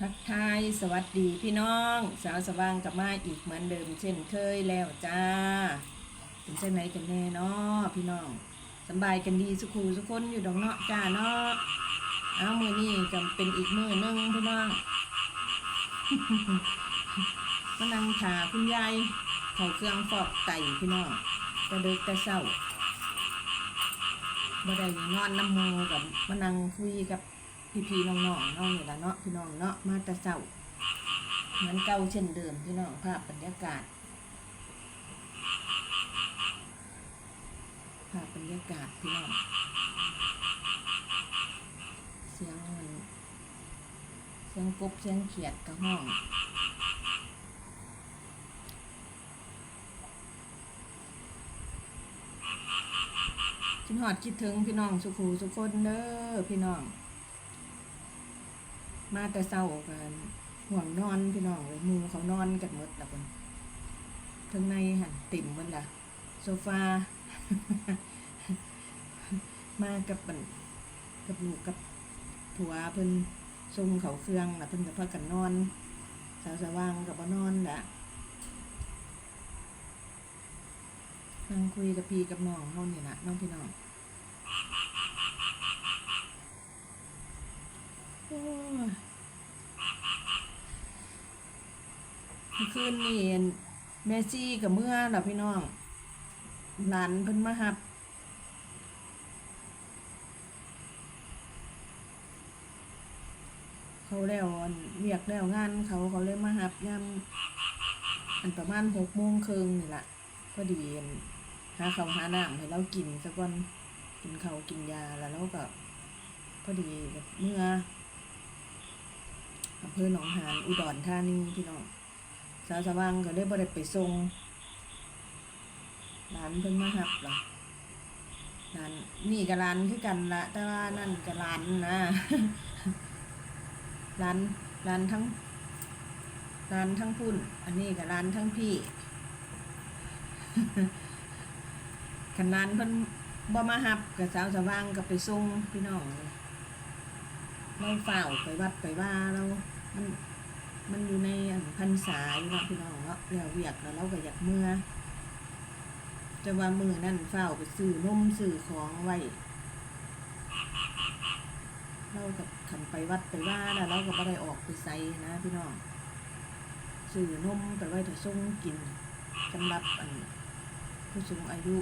ทักทายสวัสดีพี่น้อง สาวสว่างกลับมาอีกเหมือนเดิม เช่นเคยแล้วจ้าเป็นเช่นไหนกันแน่เนาะพี่น้องสบายกันดีสุขูสุกคนอยู่ดอกเนาะจ้าเนาะเอามือนี่ก็เป็นอีกมือหนึงพี่น้องมานั่งถาคุณยายเขาเครื่องฟอกไก่พี่น้องกระเดึกแต่เศร้าบ่ได้นอนน้ำมูกับมานั่งคุยกับ พี่ๆน้องๆเนาะนี่ละเนาะพี่น้องเนาะมาต่เศร้าเหมือนเก่าเช่นเดิมพี่น้องภาพบรรยากาศภาพบรรยากาศพี่น้องเสียงมันเสียงกบเสียงเขียดกระห้องคิดหอดคิดถึงพี่น้องสุขูสุคนเด้อพี่น้อง มาแต่เศร้ากันห่วงนอนพี่น้องเลยมูเขานอนกันหมดแล้วคนทั้งในหันติ่มมันละโซฟา มากับมันกับลูกกับผัวเพิ่นทรงเขาเครื่องล้วเพิ่นกับพากันนอนสาวสว่างกับบ่นอนละนั่งคุยกับพี่กับน้องเฮานี่นะน้องพี่น้องโอ้ยเมื่อ คืนนี่แม่ซี่กับเมื่อน่ะพี่น้องหลานเพิ่นมาหับเขาแล้วเวียกแล้วงานเขาเขาเลยมาหับยำอันประมาณหกโมงครึ่งนี่แหละพอดีอันหาเขาหาน้ำให้เรากินสักวันกินเขากินยาแล้วเราก็พอดีแบบเมื่อ อำเภอหนองหานอุดรธานีพี่น้องสาวสว่างก็เลยบ่ได้ไปส่งร้านเพิ่นมาหับหรอร้านนี่กับร้านคือกันละแต่ว่านั่นกับร้านนะร้านร้านทั้งร้านทั้งพุ่น อันนี้กับร้านทั้งพี่ขนานเพิ่นบ่มาหับกับสาวสว่างกับไปส่งพี่น้องเราเฝ้าวไปวัดไปว่าเรา มันมันอยู่ในอันพรรษาอยู่เนาะพี่น้องเนาะแล้วเวียกแล้วเราก็อยากเมื่อจะว่ามือนั่นเฝ้าไปซื้อนมซื้อของไว้เรากับขันไปวัดไปว่าแล้วเราก็ไม่ได้ออกไปใส่นะพี่น้องซื้อนมไปไว้ถ้าส่งกินสำหรับอันผู้สูงอายุ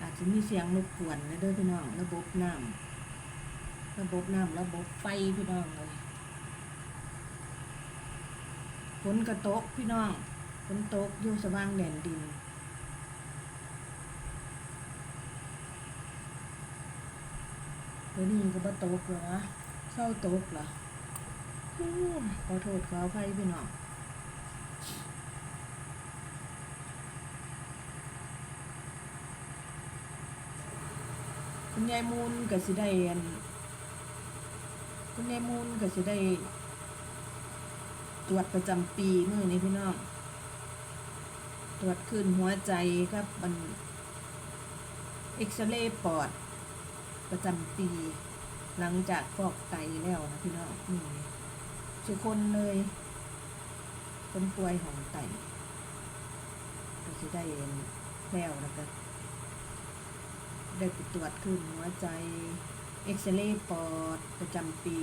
อาจจะมีเสียงรบกวนนะเด้อพี่น้องระบบน้ำ ระบบน้ำระบบไฟพี่น้องเลยฝนกระตกพี่น้องฝนตกอยู่สว่างแดนดินเดี๋ยวนี้ก็บ่ตกเหรอเศร้าตกเหรอขอโทษขออภัยพี่น้องคุณยายมูลก็สิได้อัน คุณยายมูลก็สิได้ตรวจประจำปีมื้อนี้พี่น้อง ตรวจขึ้นหัวใจครับมันเอ็กซเรย์ปอด ประจำปี หลังจากฟอกไตแล้วนะพี่น้องนี่ทุกคนเลย คนป่วยของไตก็จะได้แล้วแล้วก็ได้ไปตรวจขึ้นหัวใจ เอ็กซเรย์ปอดประจำปี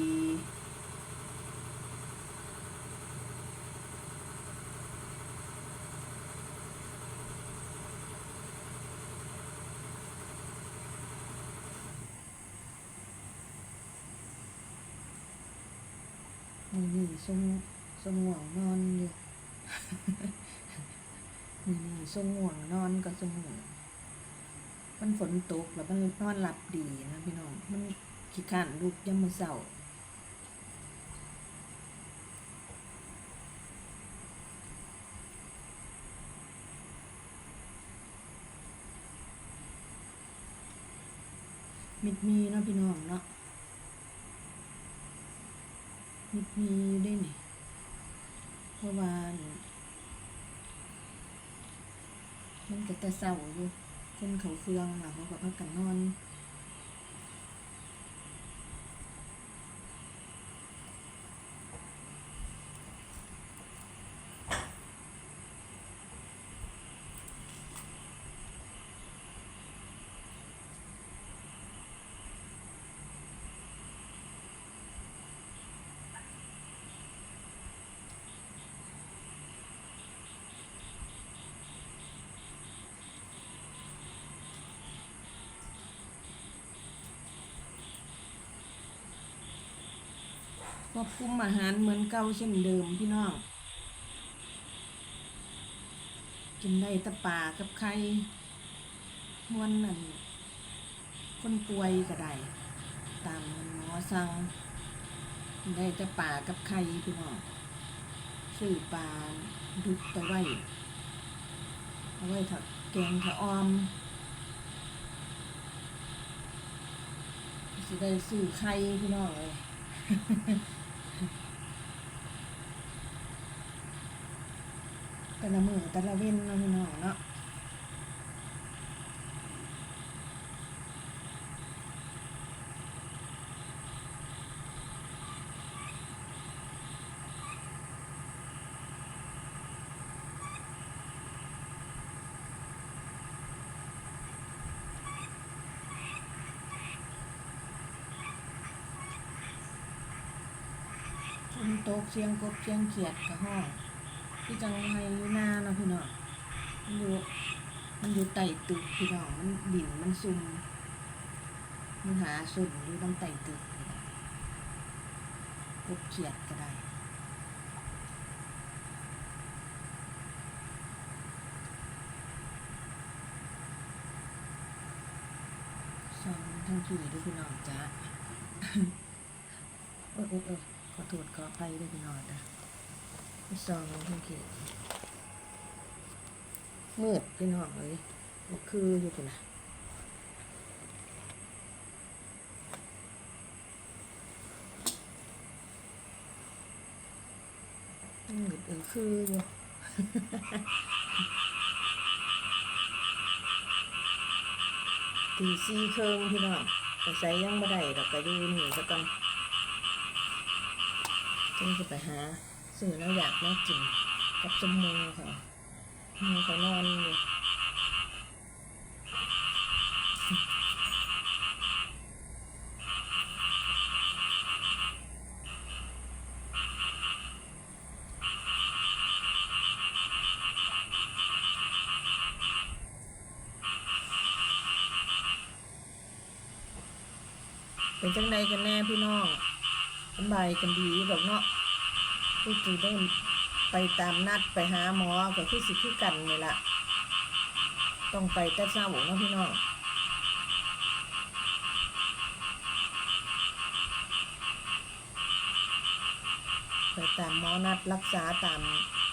นี่นี่ทรงทรงห่วงนอนอยู่ นี่นี่ทรงห่วงนอนก็ทรงห่วง มันฝนตกแล้วมันนอนหลับดีนะพี่น้อง มันขี้ข้านลูกยังมือเศร้ามิดมีเนาะพี่น้องเนาะมีมีได้นี่เพราะว่ามันก็แต่เศร้าอยู่ คนเขาเฟืองล่ะเขาก็พักกันนอน ควบคุมอาหารเหมือนเก่าเช่นเดิมพี่น้อง กินได้ตะป่ากับไข่มวนนั่นคนป่วยก็ได้ ตามหมอสั่งได้ต่ป่ากับไข่พี่น้องซื้อปลาดุกไปไว้เอาไว้ถักแกงถะออมสิได้ซื้อไข่พี่น้องเลย แต่ละมือแต่ละเว้นเนาะพี่น้องเนาะตกเสียงกบเสียงเขียดกระห้อง ที่จังไห้อยู่หน้าเนาะพี่น้องมันอยู่มันอยู่ไต่ตึกพี่น้องมันดินมันซุ่มมันหาสุ่มอยู่ต้องไต่ตึกพี่น้องกบเขียดก็ได้สองทั้งขี่ด้วยพี่น้องจ้าเออเออเออขอโทษขออภัยด้วยพี่น้องจ้ะ สองทั้งขี่มืดพี่น้องเลยก็คืออยู่คุณนะมืดเออคืออยู่ตีสี่เครื่องพี่น้องแต่ใส่ยังไม่ได้ดอกกระยูนี่ซะก่อนจึงจะไปหา ซื้อแล้วอยากแม่กินกับจมูกค่ะมือเขานอนอยู่เป็นจังใดกันแน่พี่น้องสบายกันดีดอกเนาะ คือจีได้ไปตามนัดไปหาหมอก็คือสิคือกันนี่ละต้องไปแต่เช้าเนาะพี่น้องไปตามหมอนัดรักษาตาม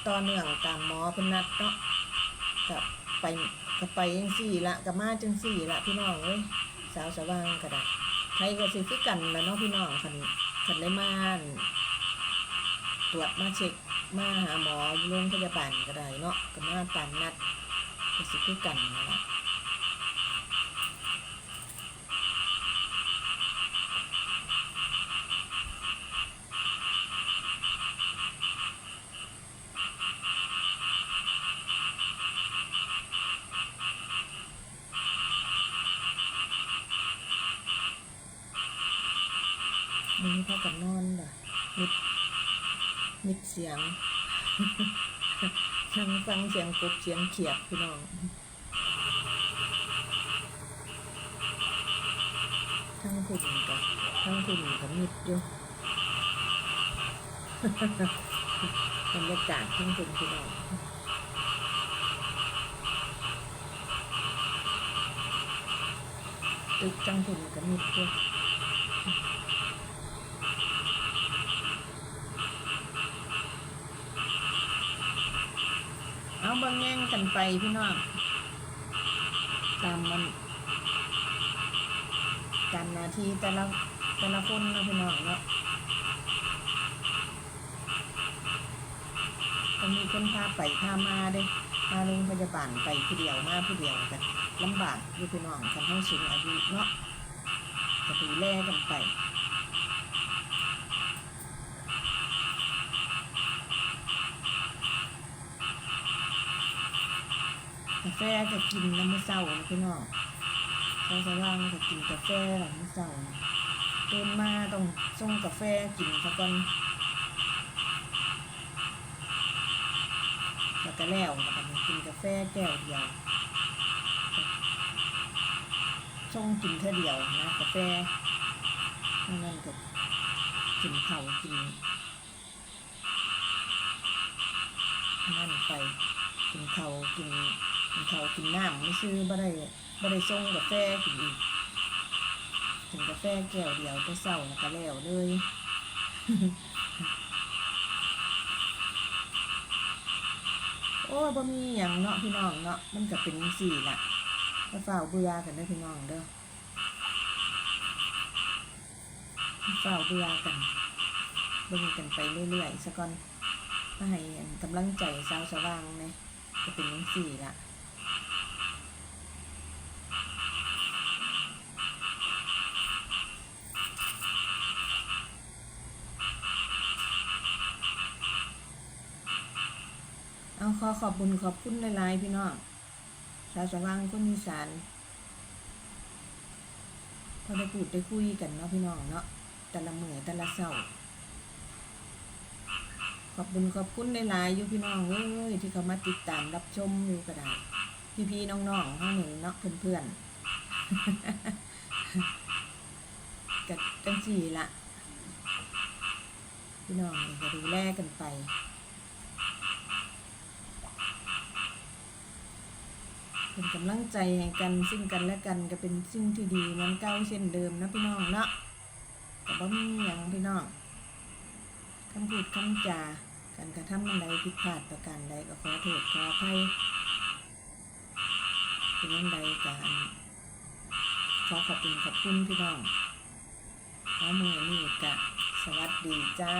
ต่อเนื่องตามหมอเพิ่นนัดเนาะกับไปก็ไปจังสี่ละกับมาจังสี่ละพี่น้องเอ้ยสาวสว่างก็ได้ใครก็สิคือกันแล้วเนาะพี่น้องคันคันได้มา ตรวจมาเช็คมาหาหมอโรงพยาบาลก็ได้เนาะก็มาตามนัดก็สิคือกันนั่นล่ะมึงพากันนอนบ่ะ มิดมิดเสียงทั้งฟังเสียงกบเสียงเขียดพี่น้องทั้งพุ่นกับทั้งพุ่นกับมิดอยู่บรรยากาศทั้งพุ่นพี่น้องตึกจังพุ่นกับมิดอยู่ เอาบางแย่งกันไปพี่น้องตามมันการหนาทีแต่ละแต่ละคนนะพี่น้องเนาะก็มีคนพาไปพามาเด้มาโรงพยาบาลไปผู้เดียวมาผู้เดียวกันลำบากอยู่พี่น้องกันให้สูงอายุเนาะก็ดูแลกันไปาแฟก็กินน้ำมื้อเช้านะพี่น้องเราจะว่างก็กินกาแฟหลังมือเช้าตื่นมาต้องส่งกาแฟกินซะก่อนแล้วก็แล้วแล้วก็กินกาแฟแก้วเดียวส่งกินเท่าเดียวนะกาแฟนั่นก็กินเข่ากินนั่นไปกินเขากิน กินเขาวกินน้ำไม่ซื้อบ่ได้บ่ได้ส่งกาแฟกินอีกกินกาแฟแก้วเดียวแต่เศร้าแล้วก็แล้วเลยโอ้บ่มีหยังเนาะพี่น้องเนาะมันก็เป็นจังซี่ละถ้าฝ่าเบื่อกันเด้พี่น้องเด้อฝ่าเบื่อกันเบิ่งกันไปเรื่อยๆซะก่อนมาให้กำลังใจสาวสว่างแหมก็เป็นจังซี่ละ เอาขอขอบบุญขอบคุณหลายๆพี่น้องสาวสว่างคนอีสานพอได้พูดได้คุยกันเนาะพี่น้องเนาะแต่ละมือแต่ละเศร้าขอบบุญขอบคุณหลายๆอยู่พี่น้องเอ้ยที่เขามาติดตามรับชมอยู่ก็ได้พี่ๆน้องๆเฮานี่งเนาะเพื่อนๆกับจังสี่ละพี่น้องก็ดูแลกันไป เป็นกำลังใจให้กันซึ่งกันและกันก็เป็นสิ่งที่ดีเหมือนเก่าเช่นเดิมนะพี่น้องเนาะแต่บ่มีหยังพี่น้องคำพูดคำจาการกระทำอันใดผิดพลาดประการใดก็ขอโทษขออภัยเป็นยังใดการขอขอบคุณขอบคุณพี่น้องแล้วมือนี่กะสวัสดีจ้า